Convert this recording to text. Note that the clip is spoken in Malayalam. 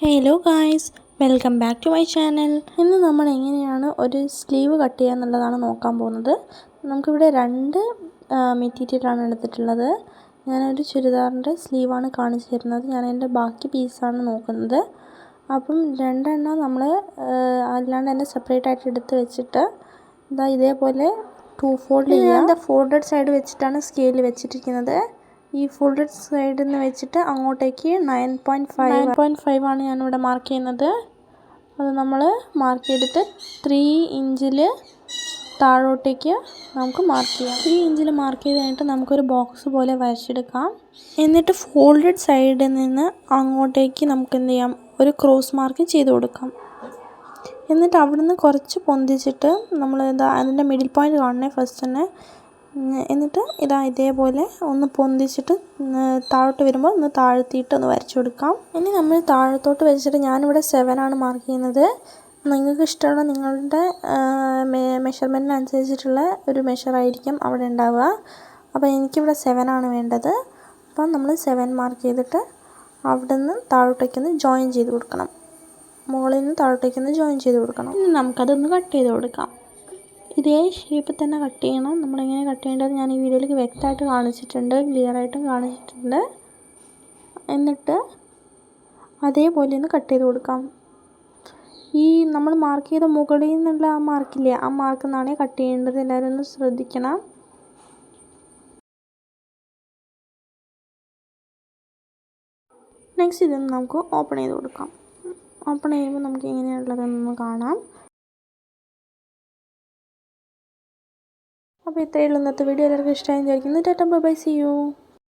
Hello guys welcome back to my channel ഇന്ന് നമ്മൾ എങ്ങനെയാണ് ഒരു സ്ലീവ് കട്ട് ചെയ്യുക എന്നുള്ളതാണ് നോക്കാൻ പോകുന്നത്. നമുക്കിവിടെ രണ്ട് മെറ്റീരിയലാണ് എടുത്തിട്ടുള്ളത്. ഞാനൊരു ചുരിദാറിന്റെ സ്ലീവാണ് കാണിച്ചു തരുന്നത്. ഞാൻ എന്റെ ബാക്കി പീസാണ് നോക്കുന്നത്. അപ്പം രണ്ടെണ്ണം നമ്മൾ അല്ലാണ്ട് തന്നെ സെപ്പറേറ്റ് ആയിട്ട് എടുത്ത് വെച്ചിട്ട് ഇതാ ഇതേപോലെ ടു ഫോൾഡ് ചെയ്യുക ഫോൾഡഡ് സൈഡ് വെച്ചിട്ടാണ് സ്കെയിൽ വെച്ചിട്ടിരിക്കുന്നത്. ഈ ഫോൾഡഡ് സൈഡിൽ നിന്ന് വെച്ചിട്ട് അങ്ങോട്ടേക്ക് nine point five nine point five ആണ് ഞാനിവിടെ മാർക്ക് ചെയ്യുന്നത്. അത് നമ്മൾ മാർക്ക് ചെയ്തിട്ട് ത്രീ ഇഞ്ചിൽ താഴോട്ടേക്ക് നമുക്ക് മാർക്ക് ചെയ്യാം. ത്രീ ഇഞ്ചിൽ മാർക്ക് ചെയ്ത് കഴിഞ്ഞിട്ട് നമുക്കൊരു ബോക്സ് പോലെ വരച്ചെടുക്കാം. എന്നിട്ട് ഫോൾഡഡ് സൈഡിൽ നിന്ന് അങ്ങോട്ടേക്ക് നമുക്ക് എന്ത് ചെയ്യാം? ഒരു ക്രോസ് മാർക്ക് ചെയ്ത് കൊടുക്കാം. എന്നിട്ട് അവിടുന്ന് കുറച്ച് പൊന്തിച്ചിട്ട് നമ്മൾ എന്താ അതിന്റെ മിഡിൽ പോയിന്റ് കാണണേ ഫസ്റ്റ് തന്നെ. എന്നിട്ട് ഇതാ ഇതേപോലെ ഒന്ന് പൊന്തിച്ചിട്ട് താഴോട്ട് വരുമ്പോൾ ഒന്ന് താഴ്ത്തിയിട്ട് ഒന്ന് വരച്ചു കൊടുക്കാം. ഇനി നമ്മൾ താഴത്തോട്ട് വരച്ചിട്ട് ഞാനിവിടെ ആണ് മാർക്ക് ചെയ്യുന്നത്. നിങ്ങൾക്ക് ഇഷ്ടമുള്ള നിങ്ങളുടെ മെഷർമെന്റിനനുസരിച്ചിട്ടുള്ള ഒരു മെഷറായിരിക്കും അവിടെ ഉണ്ടാവുക. അപ്പോൾ എനിക്കിവിടെ ആണ് വേണ്ടത്. അപ്പം നമ്മൾ സെവൻ മാർക്ക് ചെയ്തിട്ട് അവിടെ നിന്ന് താഴോട്ടേക്കൊന്ന് ജോയിൻ ചെയ്ത് കൊടുക്കണം. മുകളിൽ നിന്ന് താഴോട്ടേക്കൊന്ന് ജോയിൻ ചെയ്ത് കൊടുക്കണം. നമുക്കതൊന്ന് കട്ട് ചെയ്ത് കൊടുക്കാം. ഇതേ ഷേപ്പിൽ തന്നെ കട്ട് ചെയ്യണം. നമ്മളെങ്ങനെ കട്ട് ചെയ്യേണ്ടത് ഞാൻ ഈ വീഡിയോയിൽ വ്യക്തമായിട്ട് കാണിച്ചിട്ടുണ്ട് ക്ലിയർ ആയിട്ടും കാണിച്ചിട്ടുണ്ട്. എന്നിട്ട് അതേപോലെ ഒന്ന് കട്ട് ചെയ്ത് കൊടുക്കാം. ഈ നമ്മൾ മാർക്ക് ചെയ്ത മുകളിൽ നിന്നുള്ള ആ മാർക്കില്ലേ ആ മാർക്കിൽ നിന്നാണ് കട്ട് ചെയ്യേണ്ടത്. എല്ലാവരും ഒന്ന് ശ്രദ്ധിക്കണം. നെക്സ്റ്റ് ഇതൊന്ന് നമുക്ക് ഓപ്പൺ ചെയ്ത് കൊടുക്കാം. ഓപ്പൺ ചെയ്യുമ്പോൾ നമുക്ക് എങ്ങനെയുള്ളതെന്ന് കാണാം. അപ്പോൾ ഇത്രയേ ഉള്ളൂ ഇന്നത്തെ വീഡിയോ. എല്ലാവർക്കും ഇഷ്ടമായി വിചാരിക്കുന്നു. Tata bye see you.